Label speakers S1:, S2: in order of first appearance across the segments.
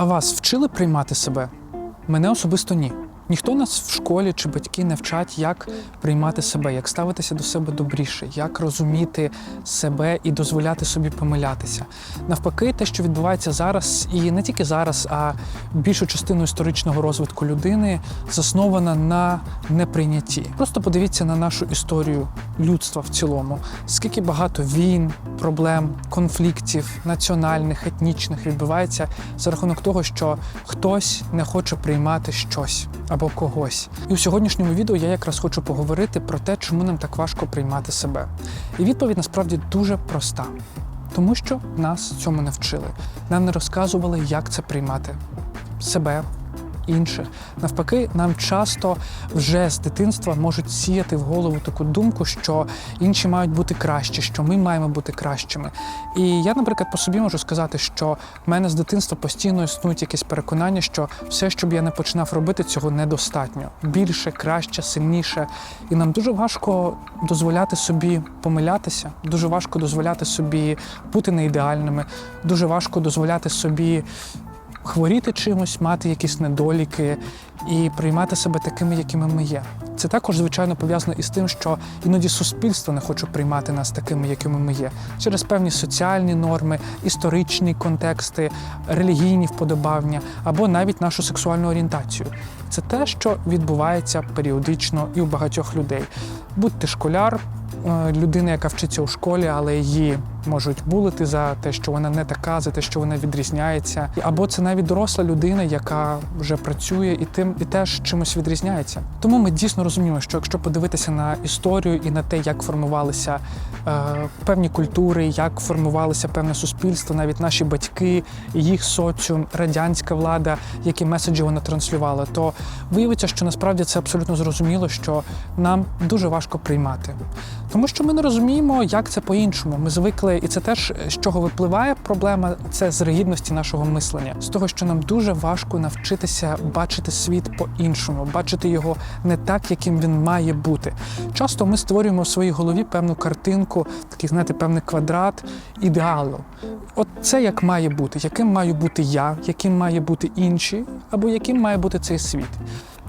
S1: А вас вчили приймати себе? Мене особисто ні. Ніхто нас в школі чи батьки не вчать, як приймати себе, як ставитися до себе добріше, як розуміти себе і дозволяти собі помилятися. Навпаки, те, що відбувається зараз, і не тільки зараз, а більшу частину історичного розвитку людини заснована на неприйнятті. Просто подивіться на нашу історію людства в цілому. Скільки багато війн, проблем, конфліктів національних, етнічних відбувається за рахунок того, що хтось не хоче приймати щось або когось. І у сьогоднішньому відео я якраз хочу поговорити про те, чому нам так важко приймати себе. І відповідь насправді дуже проста. Тому що нас цьому не вчили. Нам не розказували, як це приймати себе, інших. Навпаки, нам часто вже з дитинства можуть сіяти в голову таку думку, що інші мають бути кращі, що ми маємо бути кращими. І я, наприклад, по собі можу сказати, що в мене з дитинства постійно існують якісь переконання, що все, що б я не починав робити, цього недостатньо. Більше, краще, сильніше. І нам дуже важко дозволяти собі помилятися, дуже важко дозволяти собі бути неідеальними, дуже важко дозволяти собі хворіти чимось, мати якісь недоліки і приймати себе такими, якими ми є. Це також, звичайно, пов'язано із тим, що іноді суспільство не хоче приймати нас такими, якими ми є, через певні соціальні норми, історичні контексти, релігійні вподобання або навіть нашу сексуальну орієнтацію. Це те, що відбувається періодично і у багатьох людей. Будь ти школяр, людина, яка вчиться у школі, але її можуть булити за те, що вона не така, за те, що вона відрізняється. Або це навіть доросла людина, яка вже працює і тим і теж чимось відрізняється. Тому ми дійсно розуміємо, що якщо подивитися на історію і на те, як формувалися е, певні культури, як формувалося певне суспільство, навіть наші батьки, їх соціум, радянська влада, які меседжі вона транслювала, то виявиться, що насправді це абсолютно зрозуміло, що нам дуже важко приймати. Тому що ми не розуміємо, як це по-іншому. Ми звикли, і це теж з чого випливає проблема, це з ригідності нашого мислення, з того, що нам дуже важко навчитися бачити світ по-іншому, бачити його не так, яким він має бути. Часто ми створюємо в своїй голові певну картинку, такий, знаєте, певний квадрат ідеалу. От це як має бути, яким маю бути я, яким має бути інші, або яким має бути цей світ.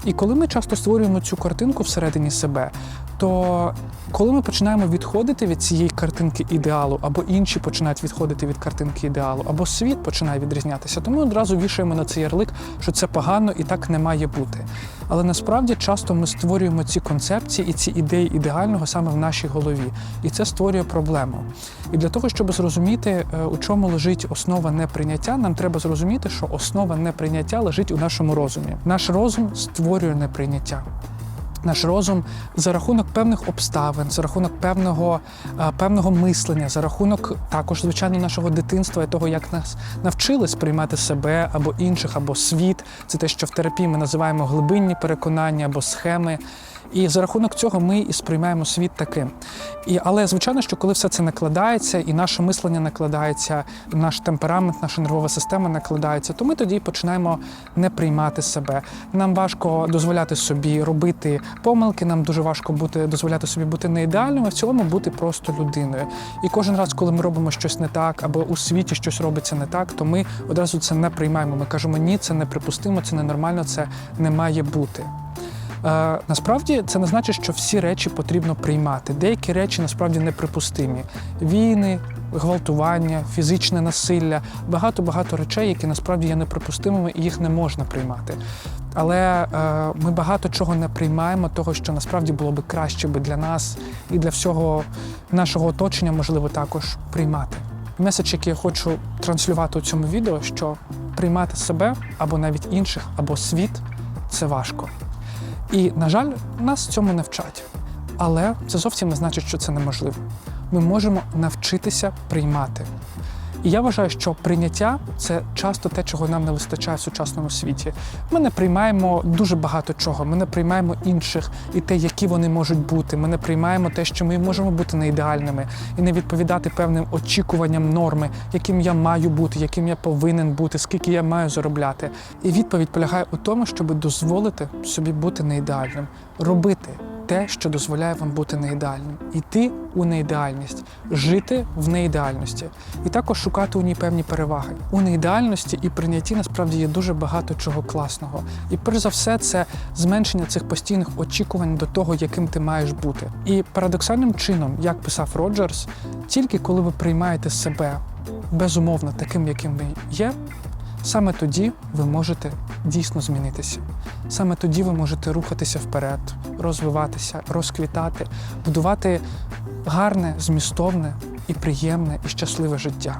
S1: І коли ми часто створюємо цю картинку всередині себе, то коли ми починаємо відходити від цієї картинки ідеалу, або інші починають відходити від картинки ідеалу, або світ починає відрізнятися, то ми одразу вішаємо на цей ярлик, що це погано і так не має бути. Але насправді часто ми створюємо ці концепції і ці ідеї ідеального саме в нашій голові, і це створює проблему. І для того, щоб зрозуміти, е, у чому лежить основа неприйняття, нам треба зрозуміти, що основа неприйняття лежить у нашому розумі. Наш розум створює неприйняття. Наш розум за рахунок певних обставин, за рахунок певного, певного мислення, за рахунок також, звичайно, нашого дитинства і того, як нас навчили сприймати себе або інших, або світ. Це те, що в терапії ми називаємо глибинні переконання або схеми. І за рахунок цього ми і сприймаємо світ таким. І, але звичайно, що коли все це накладається, і наше мислення накладається, наш темперамент, наша нервова система накладається, то ми тоді починаємо не приймати себе. Нам важко дозволяти собі робити помилки, нам дуже важко бути дозволяти собі бути не ідеальним, а в цілому бути просто людиною. І кожен раз, коли ми робимо щось не так, або у світі щось робиться не так, то ми одразу це не приймаємо. Ми кажемо, ні, це неприпустимо, це ненормально, це не має бути. Е, насправді це не значить, що всі речі потрібно приймати. Деякі речі насправді неприпустимі. Війни, гвалтування, фізичне насилля, багато-багато речей, які насправді є неприпустимими і їх не можна приймати. Але е, ми багато чого не приймаємо, того, що насправді було би краще би для нас і для всього нашого оточення, можливо, також приймати. Меседж, який я хочу транслювати у цьому відео, що приймати себе або навіть інших, або світ це важко. І, на жаль, нас цьому не вчать. Але це зовсім не значить, що це неможливо. Ми можемо навчитися приймати. І я вважаю, що прийняття це часто те, чого нам не вистачає в сучасному світі. Ми не приймаємо дуже багато чого. Ми не приймаємо інших і те, які вони можуть бути. Ми не приймаємо те, що ми можемо бути не ідеальними і не відповідати певним очікуванням норми, яким я маю бути, яким я повинен бути, скільки я маю заробляти. І відповідь полягає у тому, щоб дозволити собі бути не ідеальним, робити те, що дозволяє вам бути неідеальним, іти у неідеальність, жити в неідеальності, і також шукати у ній певні переваги. У неідеальності і прийнятті насправді є дуже багато чого класного. І перш за все, це зменшення цих постійних очікувань до того, яким ти маєш бути. І парадоксальним чином, як писав Роджерс, тільки коли ви приймаєте себе безумовно таким, яким ви є, саме тоді ви можете дійсно змінитися. Саме тоді ви можете рухатися вперед, розвиватися, розквітати, будувати гарне, змістовне і приємне і щасливе життя.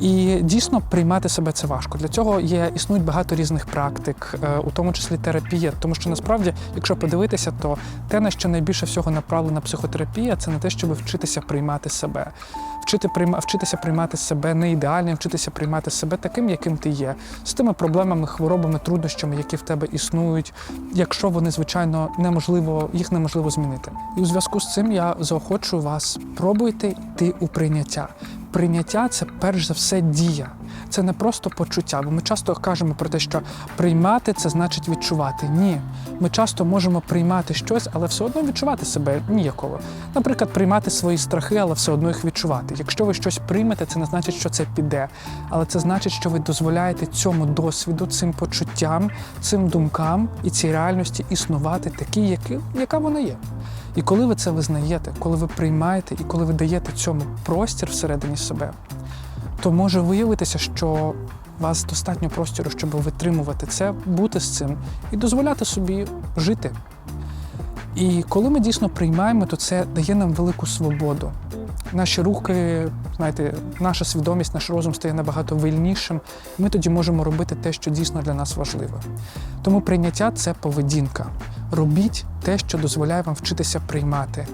S1: І дійсно приймати себе це важко. Для цього є існують багато різних практик, е, у тому числі терапія. Тому що насправді, якщо подивитися, то те, на що найбільше всього направлена психотерапія, це на те, щоб вчитися приймати себе, вчити прийма, вчитися приймати себе не ідеальним, вчитися приймати себе таким, яким ти є, з тими проблемами, хворобами, труднощами, які в тебе існують, якщо вони, звичайно, неможливо, їх неможливо змінити. І у зв'язку з цим я заохочую вас, пробуйте йти у прийняття. Прийняття це перш за все дія. Це не просто почуття, бо ми часто кажемо про те, що приймати це значить відчувати. Ні, ми часто можемо приймати щось, але все одно відчувати себе ніяково. Наприклад, приймати свої страхи, але все одно їх відчувати. Якщо ви щось приймете, це не значить, що це піде, але це значить, що ви дозволяєте цьому досвіду, цим почуттям, цим думкам і цій реальності існувати такі, які, яка вона є. І коли ви це визнаєте, коли ви приймаєте і коли ви даєте цьому простір всередині себе, то може виявитися, що у вас достатньо простору, щоб витримувати це, бути з цим і дозволяти собі жити. І коли ми дійсно приймаємо, то це дає нам велику свободу. Наші рухи, знаєте, наша свідомість, наш розум стає набагато вільнішим. Ми тоді можемо робити те, що дійсно для нас важливе. Тому прийняття це поведінка. Робіть те, що дозволяє вам вчитися приймати.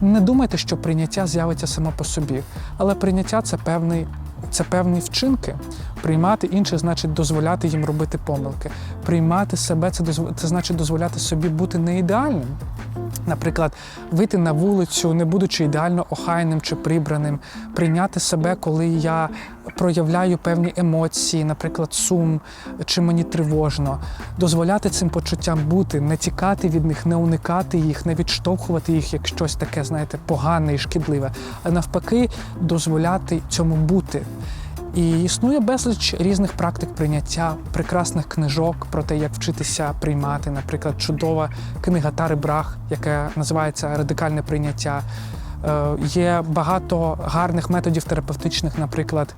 S1: Не думайте, що прийняття з'явиться само по собі, але прийняття це певний. Це певні вчинки. Приймати інше значить дозволяти їм робити помилки. Приймати себе це це значить дозволяти собі бути не ідеальним. Наприклад, вийти на вулицю, не будучи ідеально охайним чи прибраним, прийняти себе, коли я проявляю певні емоції, наприклад, сум чи мені тривожно, дозволяти цим почуттям бути, не тікати від них, не уникати їх, не відштовхувати їх як щось таке, знаєте, погане і шкідливе, а навпаки, дозволяти цьому бути. І існує безліч різних практик прийняття, прекрасних книжок про те, як вчитися приймати. Наприклад, чудова книга Тари Брах, яка називається Радикальне прийняття. Е, Є багато гарних методів терапевтичних, наприклад,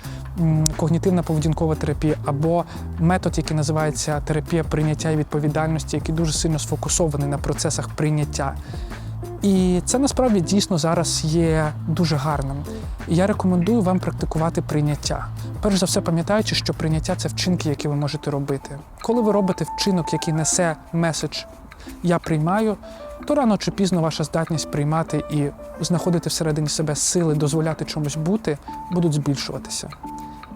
S1: когнітивна поведінкова терапія, або метод, який називається терапія прийняття і відповідальності, який дуже сильно сфокусований на процесах прийняття. І це насправді дійсно зараз є дуже гарним. І я рекомендую вам практикувати прийняття. Перш за все, пам'ятаючи, що прийняття це вчинки, які ви можете робити. Коли ви робите вчинок, який несе меседж Я приймаю, то рано чи пізно ваша здатність приймати і знаходити всередині себе сили, дозволяти чомусь бути, будуть збільшуватися.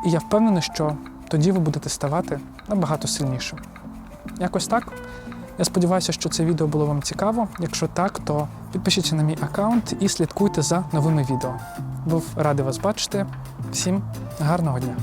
S1: І я впевнений, що тоді ви будете ставати набагато сильнішим. Якось так. Я сподіваюся, що це відео було вам цікаво. Якщо так, то підпишіться на мій аккаунт і слідкуйте за новими відео. Був радий вас бачити. Всім гарного дня!